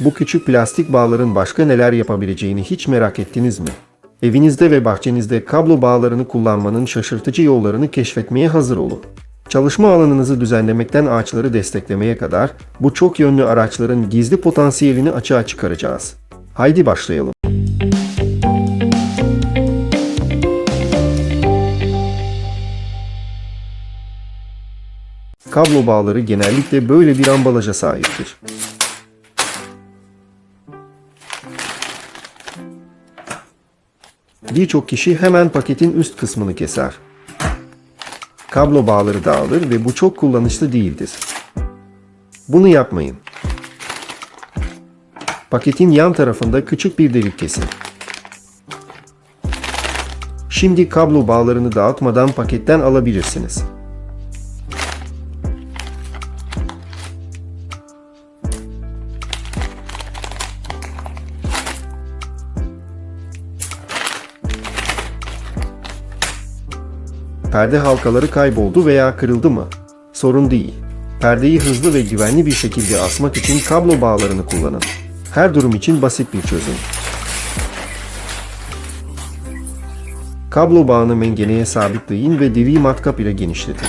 Bu küçük plastik bağların başka neler yapabileceğini hiç merak ettiniz mi? Evinizde ve bahçenizde kablo bağlarını kullanmanın şaşırtıcı yollarını keşfetmeye hazır olun. Çalışma alanınızı düzenlemekten ağaçları desteklemeye kadar bu çok yönlü araçların gizli potansiyelini açığa çıkaracağız. Haydi başlayalım. Kablo bağları genellikle böyle bir ambalaja sahiptir. Birçok kişi hemen paketin üst kısmını keser. Kablo bağları dağılır ve bu çok kullanışlı değildir. Bunu yapmayın. Paketin yan tarafında küçük bir delik kesin. Şimdi kablo bağlarını dağıtmadan paketten alabilirsiniz. Perde halkaları kayboldu veya kırıldı mı? Sorun değil. Perdeyi hızlı ve güvenli bir şekilde asmak için kablo bağlarını kullanın. Her durum için basit bir çözüm. Kablo bağını mengeneye sabitleyin ve deri matkap ile genişletin.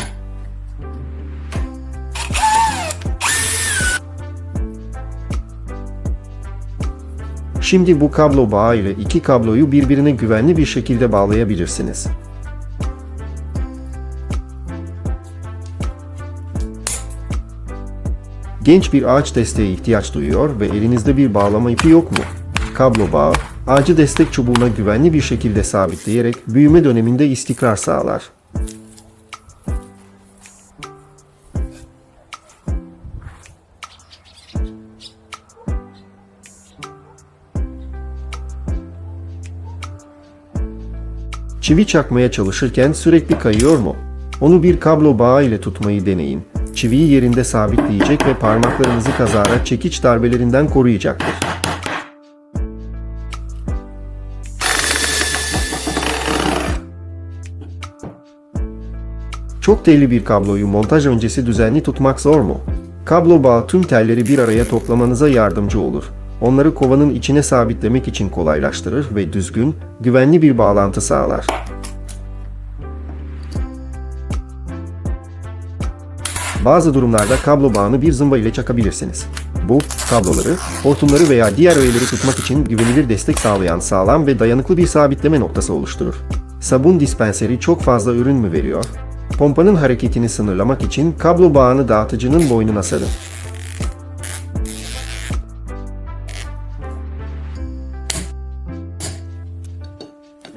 Şimdi bu kablo bağı ile iki kabloyu birbirine güvenli bir şekilde bağlayabilirsiniz. Genç bir ağaç desteğe ihtiyaç duyuyor ve elinizde bir bağlama ipi yok mu? Kablo bağı, ağacı destek çubuğuna güvenli bir şekilde sabitleyerek büyüme döneminde istikrar sağlar. Çivi çakmaya çalışırken sürekli kayıyor mu? Onu bir kablo bağı ile tutmayı deneyin. Çiviyi yerinde sabitleyecek ve parmaklarınızı kazara çekiç darbelerinden koruyacaktır. Çok telli bir kabloyu montaj öncesi düzenli tutmak zor mu? Kablo bağı tüm telleri bir araya toplamanıza yardımcı olur. Onları kovanın içine sabitlemek için kolaylaştırır ve düzgün, güvenli bir bağlantı sağlar. Bazı durumlarda kablo bağını bir zımba ile çakabilirsiniz. Bu, kabloları, hortumları veya diğer öğeleri tutmak için güvenilir destek sağlayan sağlam ve dayanıklı bir sabitleme noktası oluşturur. Sabun dispenseri çok fazla ürün mü veriyor? Pompanın hareketini sınırlamak için kablo bağını dağıtıcının boynuna sarın.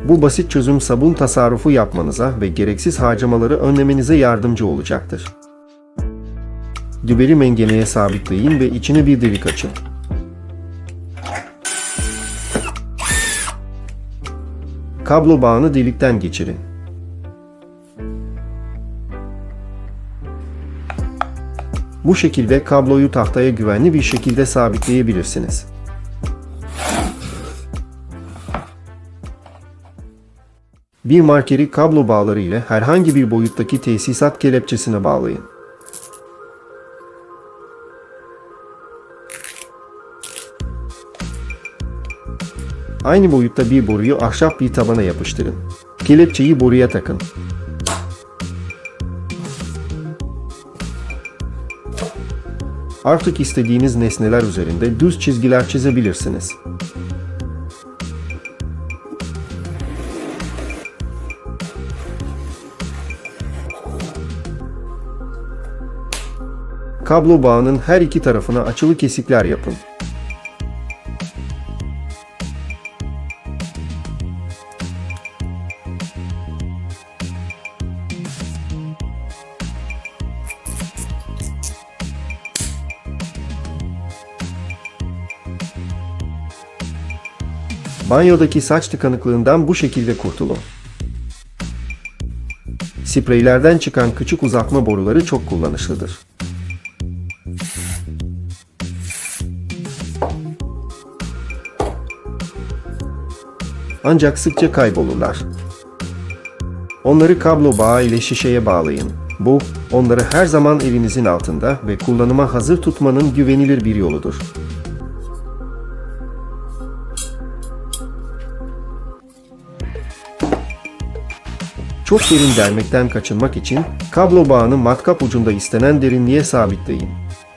Bu basit çözüm sabun tasarrufu yapmanıza ve gereksiz harcamaları önlemenize yardımcı olacaktır. Düberi mengeneye sabitleyin ve içine bir delik açın. Kablo bağını delikten geçirin. Bu şekilde kabloyu tahtaya güvenli bir şekilde sabitleyebilirsiniz. Bir markeri kablo bağları ile herhangi bir boyuttaki tesisat kelepçesine bağlayın. Aynı boyutta bir boruyu ahşap bir tabana yapıştırın. Kelepçeyi boruya takın. Artık istediğiniz nesneler üzerinde düz çizgiler çizebilirsiniz. Kablo bağının her iki tarafına açılı kesikler yapın. Banyodaki saç tıkanıklığından bu şekilde kurtulun. Spreylerden çıkan küçük uzatma boruları çok kullanışlıdır. Ancak sıkça kaybolurlar. Onları kablo bağı ile şişeye bağlayın. Bu, onları her zaman elinizin altında ve kullanıma hazır tutmanın güvenilir bir yoludur. Çok derin delmekten kaçınmak için kablo bağını matkap ucunda istenen derinliğe sabitleyin.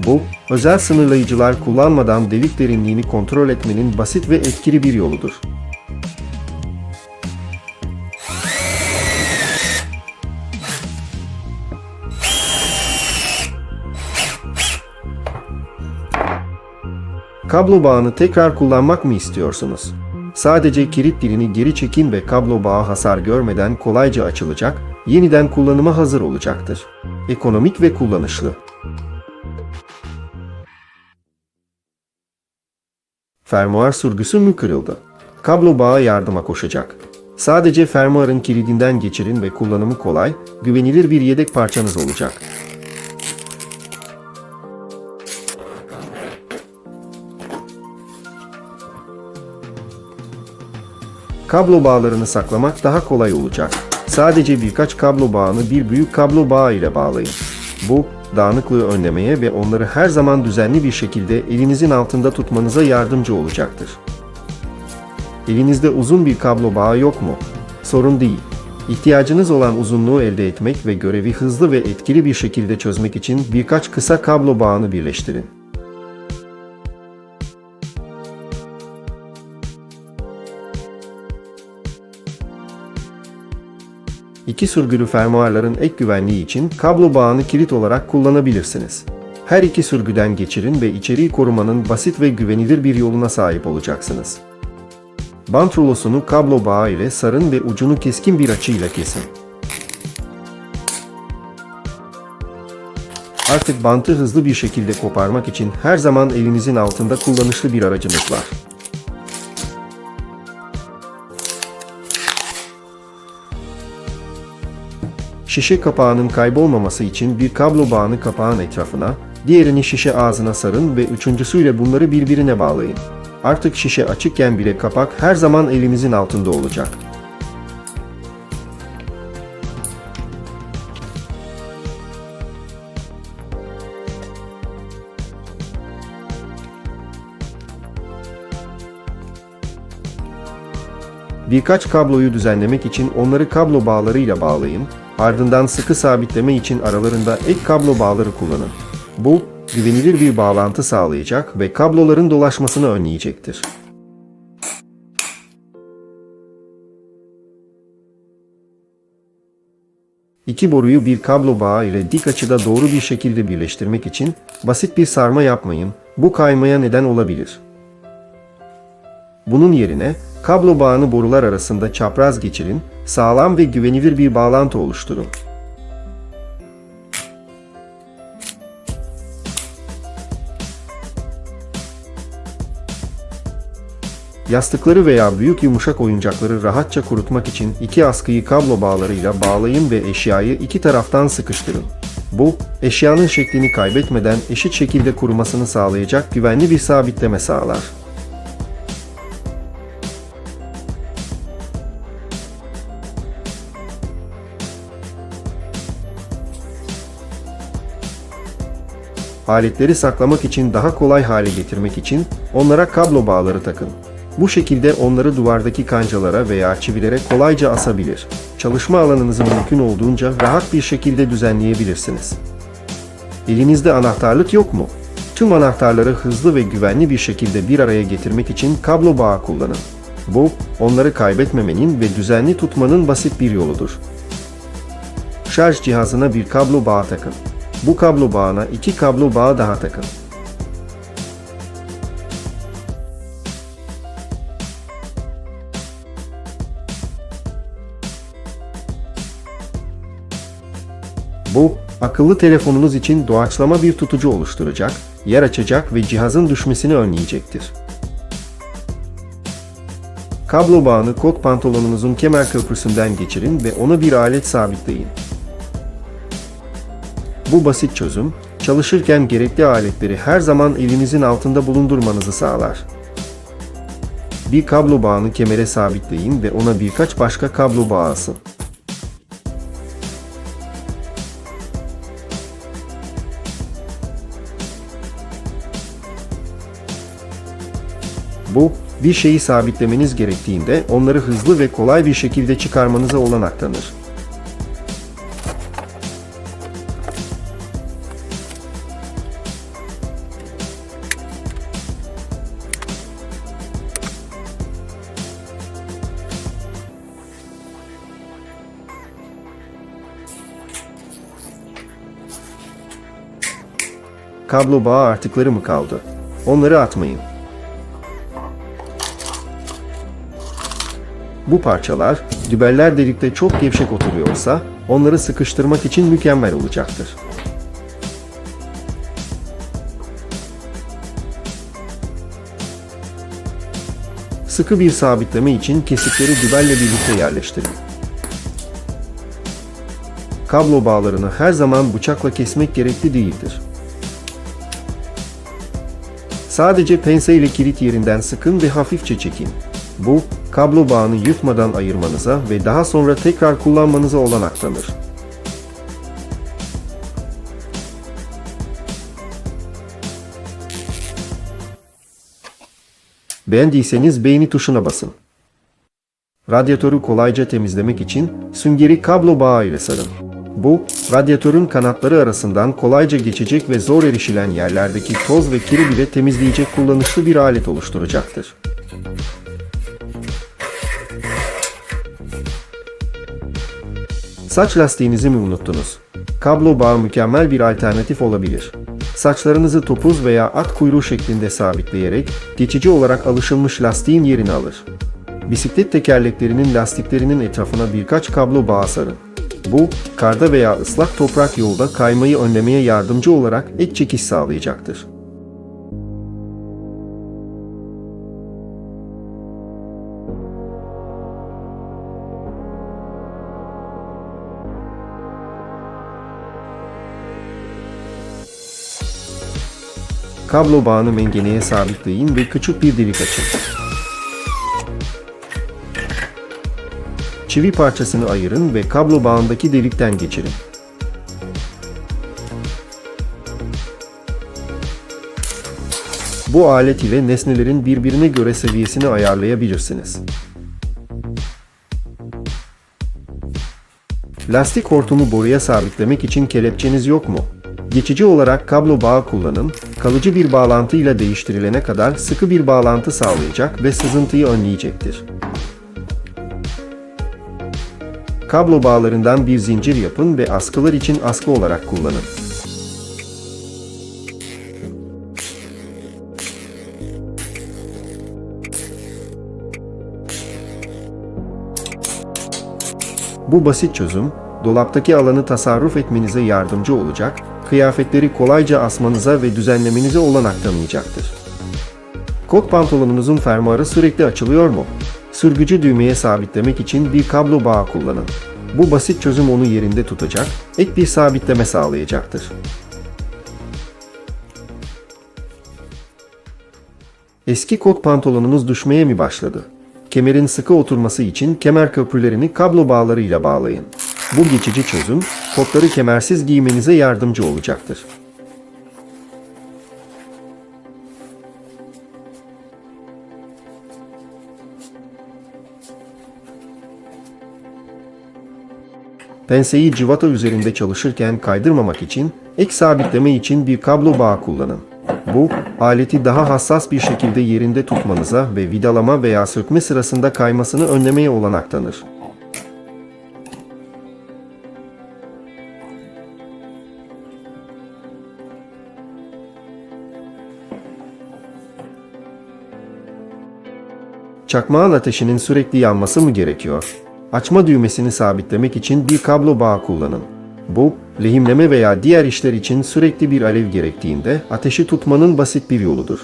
Bu, özel sınırlayıcılar kullanmadan delik derinliğini kontrol etmenin basit ve etkili bir yoludur. Kablo bağını tekrar kullanmak mı istiyorsunuz? Sadece kilit dilini geri çekin ve kablo bağı hasar görmeden kolayca açılacak, yeniden kullanıma hazır olacaktır. Ekonomik ve kullanışlı. Fermuar sürgüsü mü kırıldı? Kablo bağı yardıma koşacak. Sadece fermuarın kilidinden geçirin ve kullanımı kolay, güvenilir bir yedek parçanız olacak. Kablo bağlarını saklamak daha kolay olacak. Sadece birkaç kablo bağını bir büyük kablo bağı ile bağlayın. Bu, dağınıklığı önlemeye ve onları her zaman düzenli bir şekilde elinizin altında tutmanıza yardımcı olacaktır. Elinizde uzun bir kablo bağı yok mu? Sorun değil. İhtiyacınız olan uzunluğu elde etmek ve görevi hızlı ve etkili bir şekilde çözmek için birkaç kısa kablo bağını birleştirin. İki sürgülü fermuarların ek güvenliği için kablo bağını kilit olarak kullanabilirsiniz. Her iki sürgüden geçirin ve içeriği korumanın basit ve güvenilir bir yoluna sahip olacaksınız. Bant rulosunu kablo bağı ile sarın ve ucunu keskin bir açıyla kesin. Artık bantı hızlı bir şekilde koparmak için her zaman elinizin altında kullanışlı bir aracınız var. Şişe kapağının kaybolmaması için bir kablo bağını kapağın etrafına, diğerini şişe ağzına sarın ve üçüncüsüyle bunları birbirine bağlayın. Artık şişe açıkken bile kapak her zaman elinizin altında olacak. Birkaç kabloyu düzenlemek için onları kablo bağlarıyla bağlayın, ardından sıkı sabitleme için aralarında ek kablo bağları kullanın. Bu, güvenilir bir bağlantı sağlayacak ve kabloların dolaşmasını önleyecektir. İki boruyu bir kablo bağı ile dik açıda doğru bir şekilde birleştirmek için basit bir sarma yapmayın, bu kaymaya neden olabilir. Bunun yerine kablo bağını borular arasında çapraz geçirin, sağlam ve güvenilir bir bağlantı oluşturun. Yastıkları veya büyük yumuşak oyuncakları rahatça kurutmak için iki askıyı kablo bağlarıyla bağlayın ve eşyayı iki taraftan sıkıştırın. Bu, eşyanın şeklini kaybetmeden eşit şekilde kurumasını sağlayacak güvenli bir sabitleme sağlar. Aletleri saklamak için daha kolay hale getirmek için onlara kablo bağları takın. Bu şekilde onları duvardaki kancalara veya çivilere kolayca asabilir. Çalışma alanınızı mümkün olduğunca rahat bir şekilde düzenleyebilirsiniz. Elinizde anahtarlık yok mu? Tüm anahtarları hızlı ve güvenli bir şekilde bir araya getirmek için kablo bağı kullanın. Bu, onları kaybetmemenin ve düzenli tutmanın basit bir yoludur. Şarj cihazına bir kablo bağı takın. Bu kablo bağına iki kablo bağı daha takın. Bu, akıllı telefonunuz için doğaçlama bir tutucu oluşturacak, yer açacak ve cihazın düşmesini önleyecektir. Kablo bağını kot pantolonunuzun kemer köprüsünden geçirin ve ona bir alet sabitleyin. Bu basit çözüm, çalışırken gerekli aletleri her zaman elinizin altında bulundurmanızı sağlar. Bir kablo bağını kemere sabitleyin ve ona birkaç başka kablo bağı asın. Bu, bir şeyi sabitlemeniz gerektiğinde onları hızlı ve kolay bir şekilde çıkarmanıza olanak tanır. Kablo bağı artıkları mı kaldı? Onları atmayın. Bu parçalar dübeller delikte çok gevşek oturuyorsa onları sıkıştırmak için mükemmel olacaktır. Sıkı bir sabitleme için kesikleri dübelle birlikte yerleştirin. Kablo bağlarını her zaman bıçakla kesmek gerekli değildir. Sadece pense ile kilit yerinden sıkın ve hafifçe çekin. Bu, kablo bağını yırtmadan ayırmanıza ve daha sonra tekrar kullanmanıza olanak tanır. Beğendiyseniz beğeni tuşuna basın. Radyatörü kolayca temizlemek için süngeri kablo bağı ile sarın. Bu, radyatörün kanatları arasından kolayca geçecek ve zor erişilen yerlerdeki toz ve kiri bile temizleyecek kullanışlı bir alet oluşturacaktır. Saç lastiğinizi mi unuttunuz? Kablo bağı mükemmel bir alternatif olabilir. Saçlarınızı topuz veya at kuyruğu şeklinde sabitleyerek geçici olarak alışılmış lastiğin yerini alır. Bisiklet tekerleklerinin lastiklerinin etrafına birkaç kablo bağı sarın. Bu, karda veya ıslak toprak yolda kaymayı önlemeye yardımcı olarak ek çekiş sağlayacaktır. Kablo bağını mengeneye sabitleyin ve küçük bir delik açın. Çivi parçasını ayırın ve kablo bağındaki delikten geçirin. Bu alet ile nesnelerin birbirine göre seviyesini ayarlayabilirsiniz. Lastik hortumu boruya sabitlemek için kelepçeniz yok mu? Geçici olarak kablo bağı kullanın, kalıcı bir bağlantıyla değiştirilene kadar sıkı bir bağlantı sağlayacak ve sızıntıyı önleyecektir. Kablo bağlarından bir zincir yapın ve askılar için askı olarak kullanın. Bu basit çözüm, dolaptaki alanı tasarruf etmenize yardımcı olacak, kıyafetleri kolayca asmanıza ve düzenlemenize olanak tanıyacaktır. Kot pantolonunuzun fermuarı sürekli açılıyor mu? Sürgücü düğmeye sabitlemek için bir kablo bağı kullanın. Bu basit çözüm onu yerinde tutacak, ek bir sabitleme sağlayacaktır. Eski kot pantolonunuz düşmeye mi başladı? Kemerin sıkı oturması için kemer köprülerini kablo bağlarıyla bağlayın. Bu geçici çözüm, kotları kemersiz giymenize yardımcı olacaktır. Penseyi civata üzerinde çalışırken kaydırmamak için ek sabitleme için bir kablo bağı kullanın. Bu, aleti daha hassas bir şekilde yerinde tutmanıza ve vidalama veya sökme sırasında kaymasını önlemeye olanak tanır. Çakmağın ateşinin sürekli yanması mı gerekiyor? Açma düğmesini sabitlemek için bir kablo bağı kullanın. Bu, lehimleme veya diğer işler için sürekli bir alev gerektiğinde ateşi tutmanın basit bir yoludur.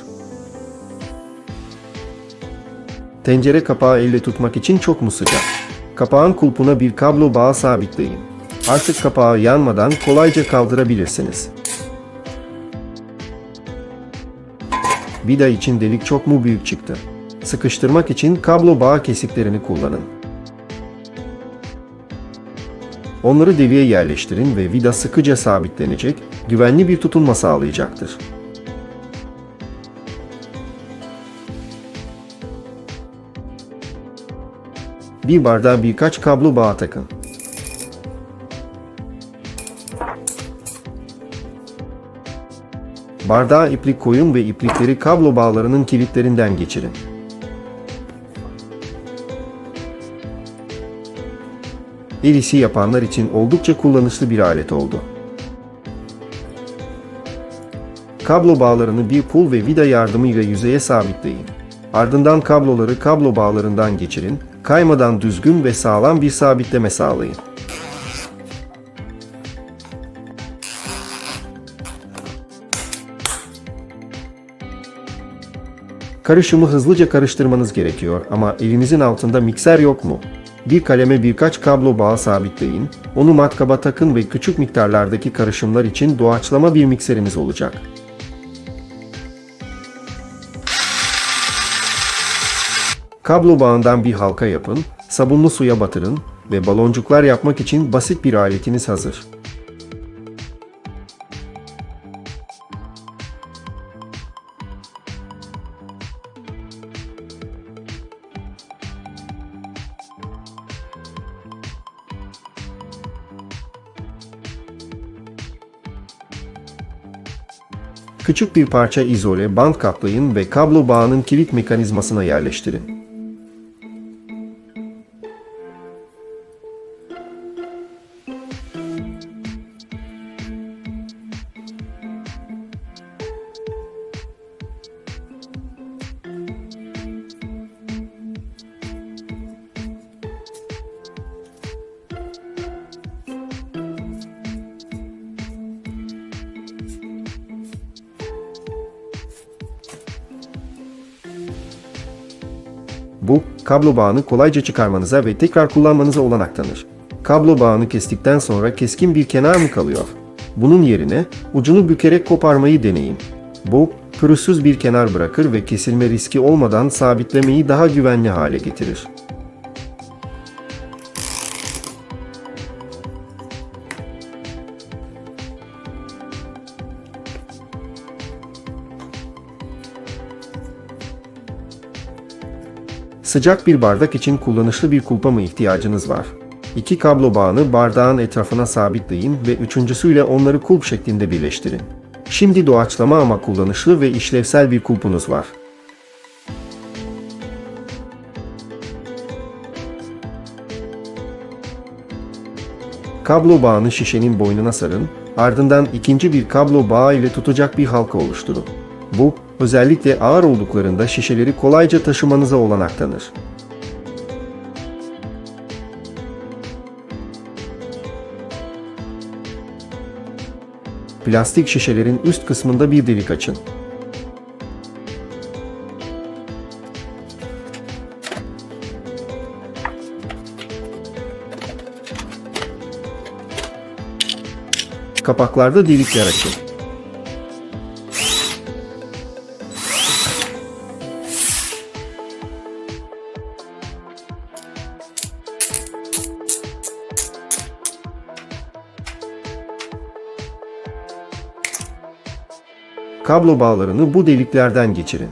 Tencere kapağı elle tutmak için çok mu sıcak? Kapağın kulpuna bir kablo bağı sabitleyin. Artık kapağı yanmadan kolayca kaldırabilirsiniz. Vida için delik çok mu büyük çıktı? Sıkıştırmak için kablo bağ kesiklerini kullanın. Onları deliğe yerleştirin ve vida sıkıca sabitlenecek, güvenli bir tutunma sağlayacaktır. Bir bardağa birkaç kablo bağ takın. Bardağa iplik koyun ve iplikleri kablo bağlarının kilitlerinden geçirin. El yapanlar için oldukça kullanışlı bir alet oldu. Kablo bağlarını bir pul ve vida yardımıyla yüzeye sabitleyin. Ardından kabloları kablo bağlarından geçirin, kaymadan düzgün ve sağlam bir sabitleme sağlayın. Karışımı hızlıca karıştırmanız gerekiyor ama elinizin altında mikser yok mu? Bir kaleme birkaç kablo bağı sabitleyin, onu matkaba takın ve küçük miktarlardaki karışımlar için doğaçlama bir mikseriniz olacak. Kablo bağından bir halka yapın, sabunlu suya batırın ve baloncuklar yapmak için basit bir aletiniz hazır. Küçük bir parça izole bant kaplayın ve kablo bağının kilit mekanizmasına yerleştirin. Bu, kablo bağını kolayca çıkarmanıza ve tekrar kullanmanıza olanak tanır. Kablo bağını kestikten sonra keskin bir kenar mı kalıyor? Bunun yerine ucunu bükerek koparmayı deneyin. Bu, pürüzsüz bir kenar bırakır ve kesilme riski olmadan sabitlemeyi daha güvenli hale getirir. Sıcak bir bardak için kullanışlı bir kulpa mı ihtiyacınız var? İki kablo bağını bardağın etrafına sabitleyin ve üçüncüsüyle onları kulp şeklinde birleştirin. Şimdi doğaçlama ama kullanışlı ve işlevsel bir kulpunuz var. Kablo bağını şişenin boynuna sarın, ardından ikinci bir kablo bağı ile tutacak bir halka oluşturun. Bu, özellikle ağır olduklarında şişeleri kolayca taşımanıza olanak tanır. Plastik şişelerin üst kısmında bir delik açın. Kapaklarda delikler açın. Kablo bağlarını bu deliklerden geçirin.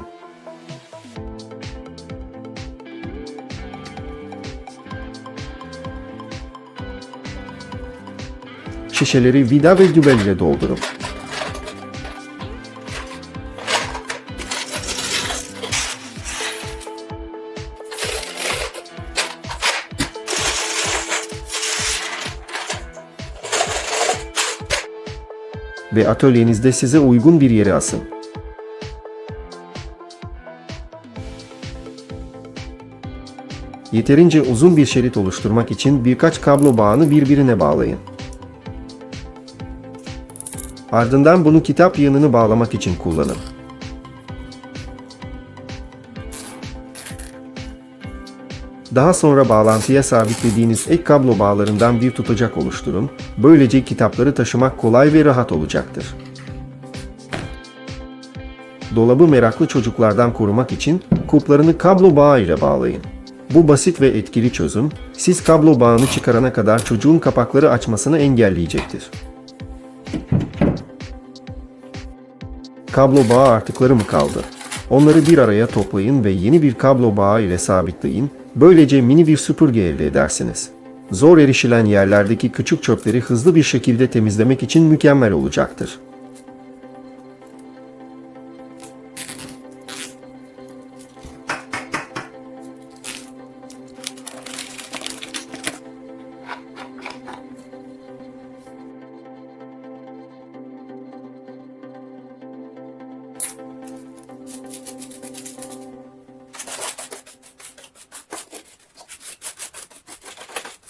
Şişeleri vida ve dübel ile doldurun. Ve atölyenizde size uygun bir yere asın. Yeterince uzun bir şerit oluşturmak için birkaç kablo bağını birbirine bağlayın. Ardından bunu kitap yığınını bağlamak için kullanın. Daha sonra bağlantıya sabitlediğiniz ek kablo bağlarından bir tutacak oluşturun. Böylece kitapları taşımak kolay ve rahat olacaktır. Dolabı meraklı çocuklardan korumak için kulplarını kablo bağı ile bağlayın. Bu basit ve etkili çözüm, siz kablo bağını çıkarana kadar çocuğun kapakları açmasını engelleyecektir. Kablo bağı artıkları mı kaldı? Onları bir araya toplayın ve yeni bir kablo bağı ile sabitleyin. Böylece mini bir süpürge elde edersiniz. Zor erişilen yerlerdeki küçük çöpleri hızlı bir şekilde temizlemek için mükemmel olacaktır.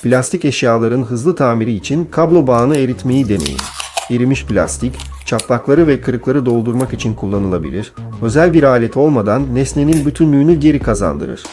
Plastik eşyaların hızlı tamiri için kablo bağını eritmeyi deneyin. Erimiş plastik, çatlakları ve kırıkları doldurmak için kullanılabilir. Özel bir alet olmadan nesnenin bütünlüğünü geri kazandırır.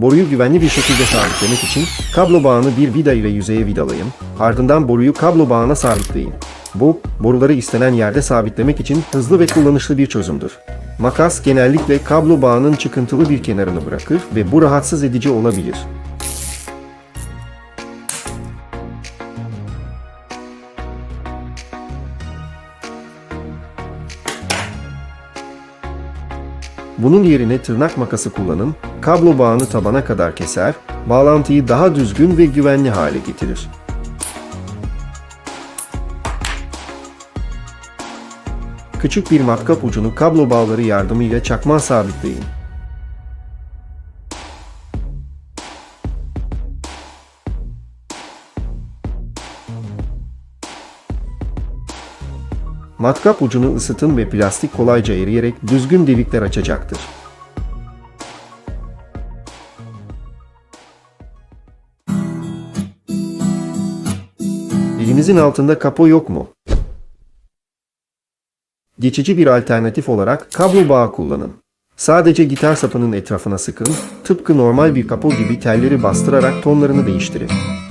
Boruyu güvenli bir şekilde sabitlemek için kablo bağını bir vida ile yüzeye vidalayın. Ardından boruyu kablo bağına sabitleyin. Bu, boruları istenen yerde sabitlemek için hızlı ve kullanışlı bir çözümdür. Makas genellikle kablo bağının çıkıntılı bir kenarını bırakır ve bu rahatsız edici olabilir. Bunun yerine tırnak makası kullanın, kablo bağını tabana kadar keser, bağlantıyı daha düzgün ve güvenli hale getirir. Küçük bir matkap ucunu kablo bağları yardımıyla çakmağa sabitleyin. Matkap ucunu ısıtın ve plastik kolayca eriyerek düzgün delikler açacaktır. Elinizin altında kapo yok mu? Geçici bir alternatif olarak kablo bağı kullanın. Sadece gitar sapının etrafına sıkın, tıpkı normal bir kapo gibi telleri bastırarak tonlarını değiştirin.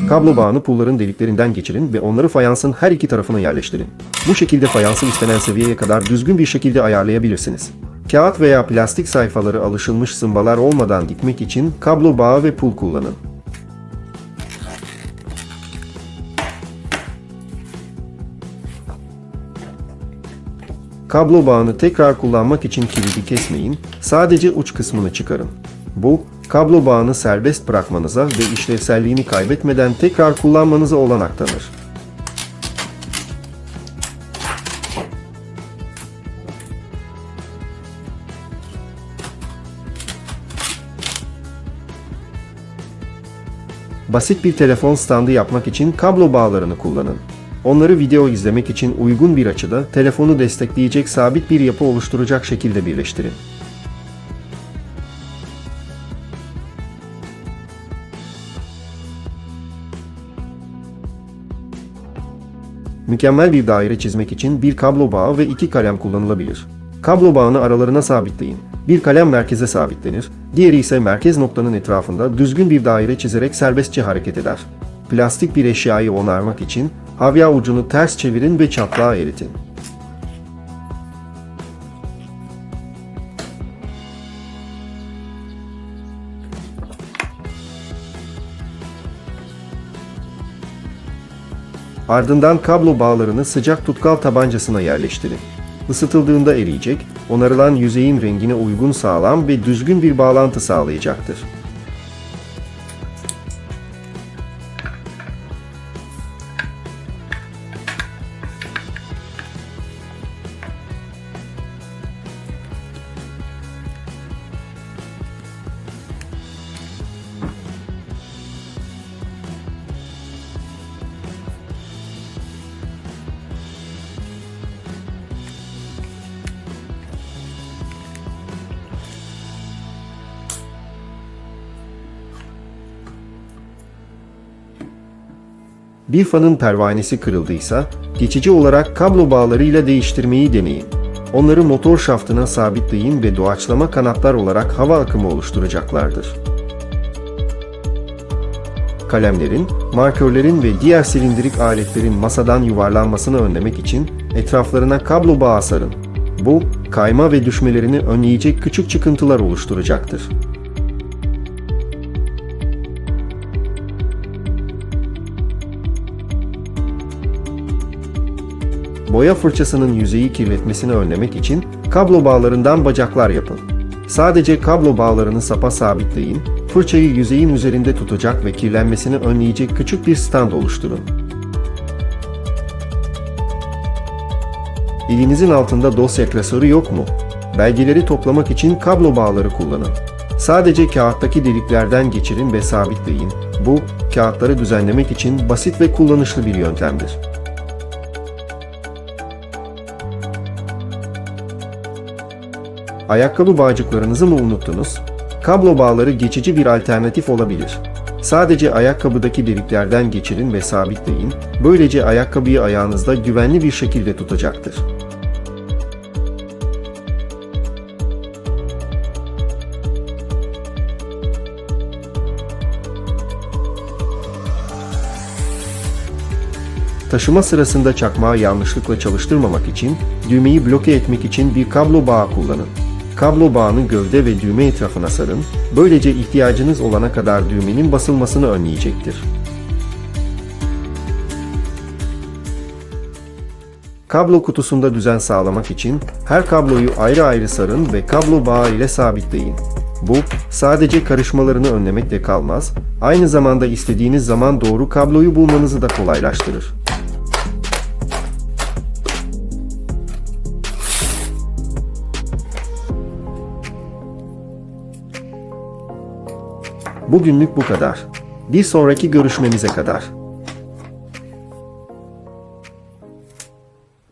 Kablo bağını pulların deliklerinden geçirin ve onları fayansın her iki tarafına yerleştirin. Bu şekilde fayansı istenen seviyeye kadar düzgün bir şekilde ayarlayabilirsiniz. Kağıt veya plastik sayfaları alışılmış zımbalar olmadan dikmek için kablo bağı ve pul kullanın. Kablo bağını tekrar kullanmak için kilidi kesmeyin, sadece uç kısmını çıkarın. Bu, kablo bağını serbest bırakmanıza ve işlevselliğini kaybetmeden tekrar kullanmanıza olanak tanır. Basit bir telefon standı yapmak için kablo bağlarını kullanın. Onları video izlemek için uygun bir açıda telefonu destekleyecek sabit bir yapı oluşturacak şekilde birleştirin. Mükemmel bir daire çizmek için bir kablo bağı ve iki kalem kullanılabilir. Kablo bağını aralarına sabitleyin. Bir kalem merkeze sabitlenir, diğeri ise merkez noktanın etrafında düzgün bir daire çizerek serbestçe hareket eder. Plastik bir eşyayı onarmak için havya ucunu ters çevirin ve çatlağı eritin. Ardından kablo bağlarını sıcak tutkal tabancasına yerleştirin. Isıtıldığında eriyecek, onarılan yüzeyin rengine uygun sağlam ve düzgün bir bağlantı sağlayacaktır. Bir fanın pervanesi kırıldıysa, geçici olarak kablo bağlarıyla değiştirmeyi deneyin. Onları motor şaftına sabitleyin ve doğaçlama kanatlar olarak hava akımı oluşturacaklardır. Kalemlerin, markörlerin ve diğer silindirik aletlerin masadan yuvarlanmasını önlemek için etraflarına kablo bağı sarın. Bu, kayma ve düşmelerini önleyecek küçük çıkıntılar oluşturacaktır. Boya fırçasının yüzeyi kirletmesini önlemek için kablo bağlarından bacaklar yapın. Sadece kablo bağlarını sapa sabitleyin, fırçayı yüzeyin üzerinde tutacak ve kirlenmesini önleyecek küçük bir stand oluşturun. Elinizin altında dosya klasörü yok mu? Belgeleri toplamak için kablo bağları kullanın. Sadece kağıttaki deliklerden geçirin ve sabitleyin. Bu, kağıtları düzenlemek için basit ve kullanışlı bir yöntemdir. Ayakkabı bağcıklarınızı mı unuttunuz? Kablo bağları geçici bir alternatif olabilir. Sadece ayakkabıdaki deliklerden geçirin ve sabitleyin. Böylece ayakkabıyı ayağınızda güvenli bir şekilde tutacaktır. Taşıma sırasında çakmağı yanlışlıkla çalıştırmamak için düğmeyi bloke etmek için bir kablo bağı kullanın. Kablo bağını gövde ve düğme etrafına sarın. Böylece ihtiyacınız olana kadar düğmenin basılmasını önleyecektir. Kablo kutusunda düzen sağlamak için her kabloyu ayrı ayrı sarın ve kablo bağı ile sabitleyin. Bu sadece karışmalarını önlemekle kalmaz, aynı zamanda istediğiniz zaman doğru kabloyu bulmanızı da kolaylaştırır. Bugünlük bu kadar. Bir sonraki görüşmemize kadar.